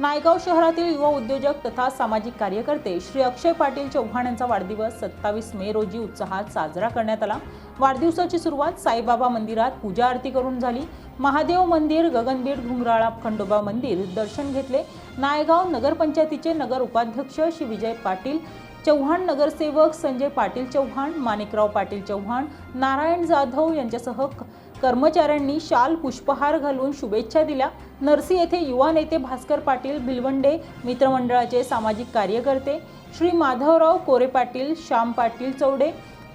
नायगाव शहरातील युवा उद्योजक तथा सामाजिक कार्यकर्ते श्री अक्षय पाटील चव्हाण यांचा वाढदिवस सत्तावीस मे रोजी उत्साहात साजरा करण्यात आला. वाढदिवसाची सुरुवात साईबाबा मंदिरात पूजा आरती करून झाली. महादेव मंदिर गगनबीड घुंगराळा खंडोबा मंदिर दर्शन घेतले. नायगाव नगरपंचायतीचे नगर उपाध्यक्ष श्री विजय पाटील चव्हाण नगरसेवक संजय पाटील चव्हाण माणिकराव पाटील चव्हाण नारायण जाधव यांच्यासह कर्मचाऱ्यांनी शाल पुष्पहार घालून शुभेच्छा दिल्या. नरसी येथे युवा नेते भास्कर पाटील भिलवंडे मित्रमंडळाचे सामाजिक कार्यकर्ते श्री माधवराव कोरे पाटील श्याम पाटील चौडे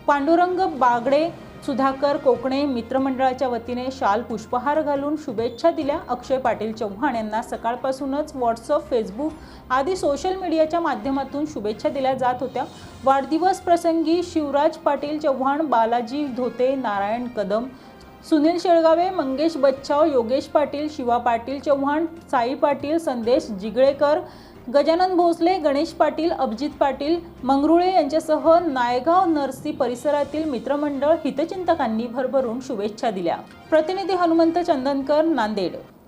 पांडुरंग बागडे सुधाकर कोकणे मित्रमंडळाच्या वतीने शाल पुष्पहार घालून शुभेच्छा दिल्या. अक्षय पाटील चव्हाण यांना सकाळपासूनच व्हॉट्सअप फेसबुक आदी सोशल मीडियाच्या माध्यमातून शुभेच्छा दिल्या जात होत्या. वाढदिवस प्रसंगी शिवराज पाटील चव्हाण बालाजी धोते नारायण कदम सुनील शेळगावे मंगेश बच्छाव योगेश पाटील शिवा पाटील चव्हाण साई पाटील संदेश जिगळेकर गजानन भोसले गणेश पाटील अभिजित पाटील मंगरुळे यांच्यासह नायगाव नरसी परिसरातील मित्रमंडळ हितचिंतकांनी भरभरून शुभेच्छा दिल्या. प्रतिनिधी हनुमंत चंदनकर नांदेड.